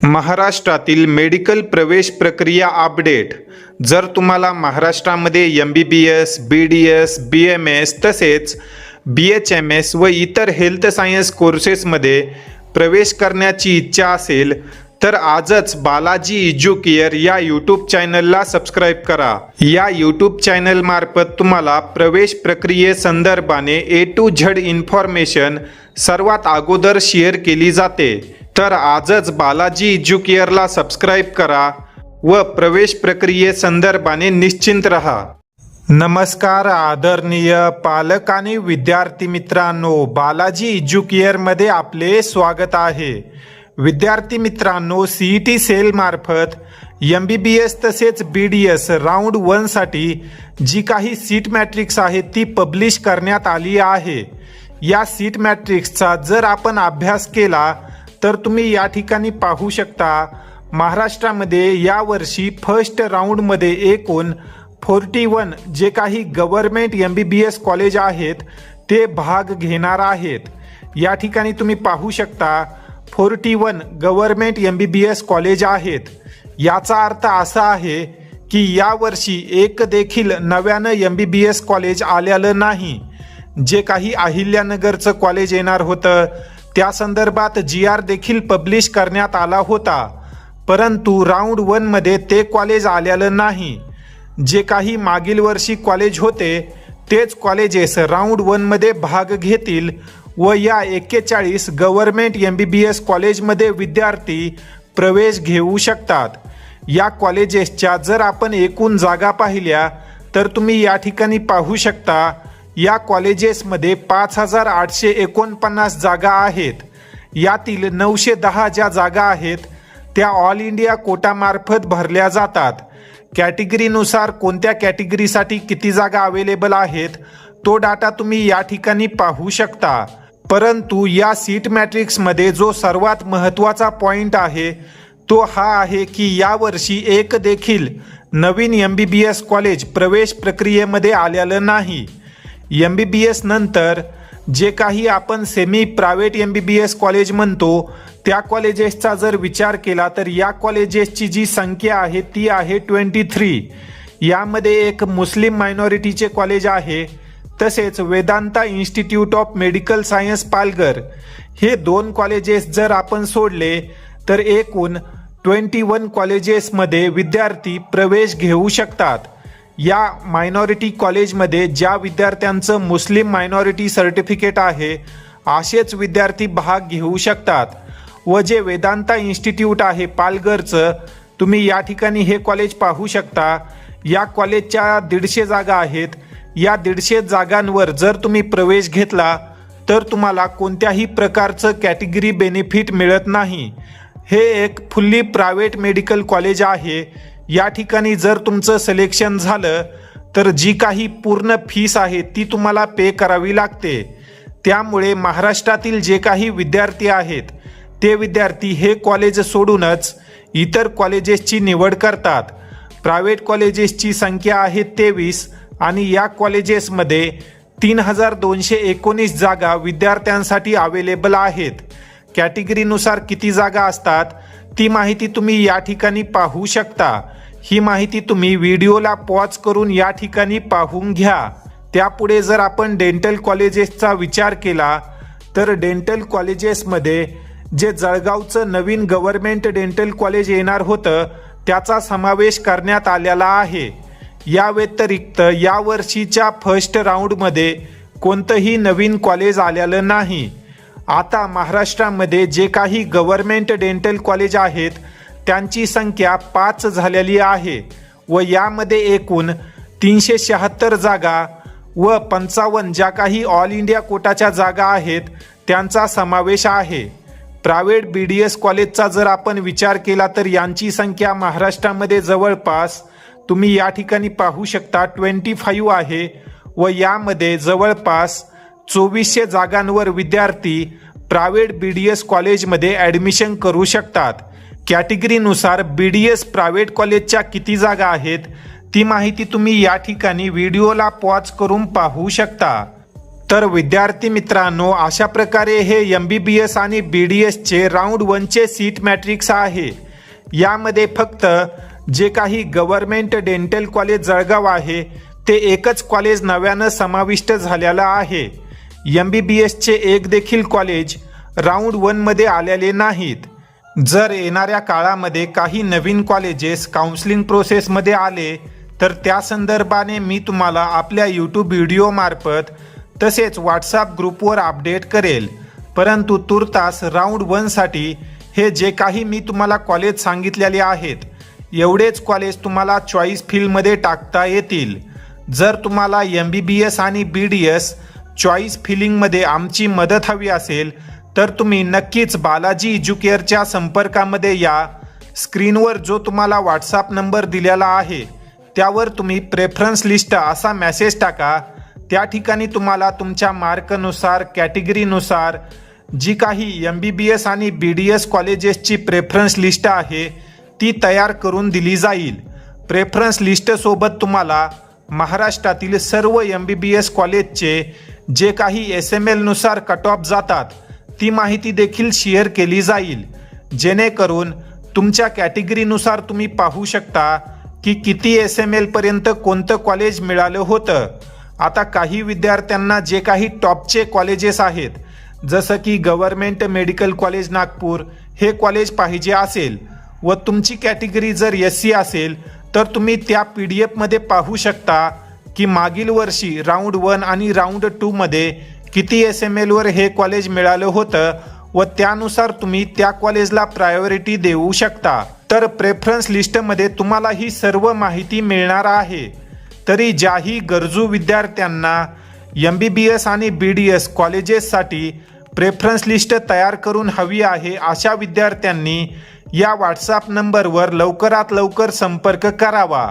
महाराष्ट्रातील मेडिकल प्रवेश प्रक्रिया अपडेट. जर तुम्हाला महाराष्ट्रामध्ये M B B S B D S B M S तसेच बी एच एम एस व इतर हेल्थ सायन्स कोर्सेसमध्ये प्रवेश करण्याची इच्छा असेल तर आजच बालाजी इज्युकेअर या यूट्यूब चॅनलला सबस्क्राईब करा. या यूट्यूब चॅनलमार्फत तुम्हाला प्रवेश प्रक्रियेसंदर्भाने ए टू झड इन्फॉर्मेशन सर्वात अगोदर शेअर केली जाते. तर आजच बालाजी इज्युकेअरला सबस्क्राईब करा व प्रवेश प्रक्रियेसंदर्भाने निश्चिंत रहा. नमस्कार आदरणीय पालक आणि विद्यार्थी मित्रांनो बालाजी इज्युकेअरमध्ये आपले स्वागत आहे. विद्यार्थी मित्रांनो सी ई टी सेलमार्फत एम बी बी एस तसेच बी डी एस राऊंड वनसाठी जी काही सीट मॅट्रिक्स आहे ती पब्लिश करण्यात आली आहे. या सीट मॅट्रिक्सचा जर आपण अभ्यास केला तर तुम्ही या ठिकाणी पाहू शकता महाराष्ट्रामध्ये यावर्षी फर्स्ट राऊंडमध्ये एकूण फोर्टी वन जे काही government M B B S college आहेत ते भाग घेणार आहेत. या ठिकाणी तुम्ही पाहू शकता forty one government M B B S college आहेत. याचा अर्थ असा आहे की यावर्षी एक देखील नव्यानं M B B S college आलेलं नाही. जे काही अहिल्यानगरचं कॉलेज येणार होतं त्या संदर्भात जी आर देखील पब्लिश करण्यात आला होता. परंतु राऊंड वनमध्ये ते कॉलेज आलेलं नाही. जे काही मागील वर्षी कॉलेज होते तेच कॉलेजेस राऊंड वनमध्ये भाग घेतील व या एक्केचाळीस government M B B S कॉलेजमध्ये विद्यार्थी प्रवेश घेऊ शकतात. या कॉलेजेसच्या जर आपण एकूण जागा पाहिल्या तर तुम्ही या ठिकाणी पाहू शकता या कॉलेजेसमध्ये पाच हजार आठशे एकोणपन्नास जागा आहेत. यातील नऊशे दहा ज्या जागा आहेत. त्या ऑल इंडिया कोटामार्फत भरल्या जातात. कॅटेगरीनुसार कोणत्या कॅटेगरीसाठी किती जागा अवेलेबल आहेत तो डाटा तुम्ही या ठिकाणी पाहू शकता. परंतु या सीट मॅट्रिक्समध्ये जो सर्वात महत्त्वाचा पॉईंट आहे तो हा आहे की यावर्षी एक देखील नवीन M B B S college प्रवेश प्रक्रियेमध्ये आलेलं नाही. एम बी बी एस नंतर जे काही आपण semi private M B B S college म्हणतो त्या कॉलेजेसचा जर विचार केला तर या कॉलेजेसची जी संख्या आहे ती आहे ट्वेंटी थ्री यामध्ये एक मुस्लिम मायनॉरिटीचे कॉलेज आहे तसेच Vedanta institute of medical science Palghar. हे दोन कॉलेजेस जर आपण सोडले तर एकूण ट्वेंटी वन कॉलेजेसमध्ये विद्यार्थी प्रवेश घेऊ शकतात. या मायनॉरिटी कॉलेजमध्ये ज्या विद्यार्थ्यांचं मुस्लिम मायनॉरिटी सर्टिफिकेट आहे असेच विद्यार्थी भाग घेऊ शकतात. व जे वेदांता इन्स्टिट्यूट आहे पालघरचं तुम्ही या ठिकाणी हे कॉलेज पाहू शकता. या कॉलेजच्या दीडशे जागा आहेत. या दीडशे जागांवर जर तुम्ही प्रवेश घेतला तर तुम्हाला कोणत्याही प्रकारचं कॅटेगरी बेनिफिट मिळत नाही. हे एक फुल्ली प्रायव्हेट मेडिकल कॉलेज आहे. या ठिकाणी जर तुमचं सिलेक्शन झालं तर जी काही पूर्ण फीस आहे ती तुम्हाला पे करावी लागते. त्यामुळे महाराष्ट्रातील जे काही विद्यार्थी आहेत ते विद्यार्थी हे कॉलेज सोडूनच इतर कॉलेजेसची निवड करतात. प्रायव्हेट कॉलेजेसची संख्या आहे तेवीस आणि या कॉलेजेसमध्ये तीन हजार दोनशे एकोणीस जागा विद्यार्थ्यांसाठी अवेलेबल आहेत. कॅटेगरीनुसार किती जागा असतात? ती माहिती तुम्ही या ठिकाणी पाहू शकता. ही माहिती तुम्ही व्हिडिओला पॉज करून या ठिकाणी पाहून घ्या. त्यापुढे जर आपण डेंटल कॉलेजेसचा विचार केला तर डेंटल कॉलेजेसमध्ये जे जळगावचं नवीन गव्हर्मेंट डेंटल कॉलेज येणार होतं त्याचा समावेश करण्यात आलेला आहे. या व्यतिरिक्त यावर्षीच्या फर्स्ट राऊंडमध्ये कोणतंही नवीन कॉलेज आलेलं नाही. आता महाराष्ट्रामध्ये जे काही गव्हर्मेंट डेंटल कॉलेज आहेत त्यांची संख्या पाच झालेली आहे व यामध्ये एकूण तीनशे शहात्तर जागा व पंचावन्न ज्या काही ऑल इंडिया कोटाच्या जागा आहेत त्यांचा समावेश आहे. प्रायव्हेट बी डी एस कॉलेजचा जर आपण विचार केला तर यांची संख्या महाराष्ट्रामध्ये जवळपास तुम्ही या ठिकाणी पाहू शकता ट्वेंटी फाईव्ह आहे व यामध्ये जवळपास चोवीसशे जागांवर विद्यार्थी प्रायव्हेट बी डी एस कॉलेजमध्ये ॲडमिशन करू शकतात. कॅटेगरीनुसार बी डी एस प्रायव्हेट कॉलेजच्या किती जागा आहेत ती माहिती तुम्ही या ठिकाणी व्हिडिओला पॉज करून पाहू शकता. तर विद्यार्थी मित्रांनो अशा प्रकारे हे एम बी बी एस आणि बी डी एसचे राऊंड वनचे सीट मॅट्रिक्स आहे. यामध्ये फक्त जे काही गव्हर्मेंट डेंटल कॉलेज जळगाव आहे ते एकच कॉलेज नव्यानं समाविष्ट झालेलं आहे. एम बी बी एसचे एक देखील कॉलेज राऊंड वनमध्ये आलेले नाहीत. जर येणाऱ्या काळामध्ये काही नवीन कॉलेजेस काउन्सिलिंग प्रोसेसमध्ये आले तर त्या संदर्भाने मी तुम्हाला आपल्या यूट्यूब व्हिडिओमार्फत तसेच व्हॉट्सॲप ग्रुपवर अपडेट करेल. परंतु तुर्तास राऊंड वनसाठी हे जे काही मी तुम्हाला कॉलेज सांगितलेले आहेत एवढेच कॉलेज तुम्हाला चॉईस फील्डमध्ये टाकता येतील. जर तुम्हाला एम बी बी एस आणि बी डी एस चॉईस फिलिंगमध्ये आमची मदत हवी असेल तर तुम्ही नक्कीच बालाजी इज्युकेअरच्या संपर्कामध्ये या. स्क्रीनवर जो तुम्हाला व्हॉट्सअप नंबर दिलेला आहे त्यावर तुम्ही प्रेफरन्स लिस्ट असा मेसेज टाका. त्या ठिकाणी तुम्हाला तुमच्या मार्कनुसार कॅटेगरीनुसार जी काही एम बी बी एस आणि बी डी एस कॉलेजेसची प्रेफरन्स लिस्ट आहे ती तयार करून दिली जाईल. प्रेफरन्स लिस्टसोबत तुम्हाला महाराष्ट्रातील सर्व एम बी बी एस कॉलेजचे जे काही एस एम एलनुसार कट ऑफ जातात ती माहिती देखील शेअर केली जाईल. जेणेकरून तुमच्या कॅटेगरीनुसार तुम्ही पाहू शकता की किती एस एम एलपर्यंत कोणतं कॉलेज मिळालं होतं. आता काही विद्यार्थ्यांना जे काही टॉपचे कॉलेजेस आहेत जसं की गव्हर्मेंट मेडिकल कॉलेज नागपूर हे कॉलेज पाहिजे असेल व तुमची कॅटेगरी जर एस सी असेल तर तुम्ही त्या पी डी एफमध्ये पाहू शकता की मागील वर्षी राऊंड वन आणि राऊंड टूमध्ये किती एस एम एलवर हे कॉलेज मिळालं होतं व त्यानुसार तुम्ही त्या कॉलेजला प्रायोरिटी देऊ शकता. तर प्रेफरन्स लिस्टमध्ये तुम्हाला ही सर्व माहिती मिळणार आहे. तरी ज्याही गरजू विद्यार्थ्यांना एम बी बी एस आणि बी डी एस कॉलेजेससाठी प्रेफरन्स लिस्ट तयार करून हवी आहे अशा विद्यार्थ्यांनी या व्हॉट्सॲप नंबरवर लवकरात लवकर संपर्क करावा.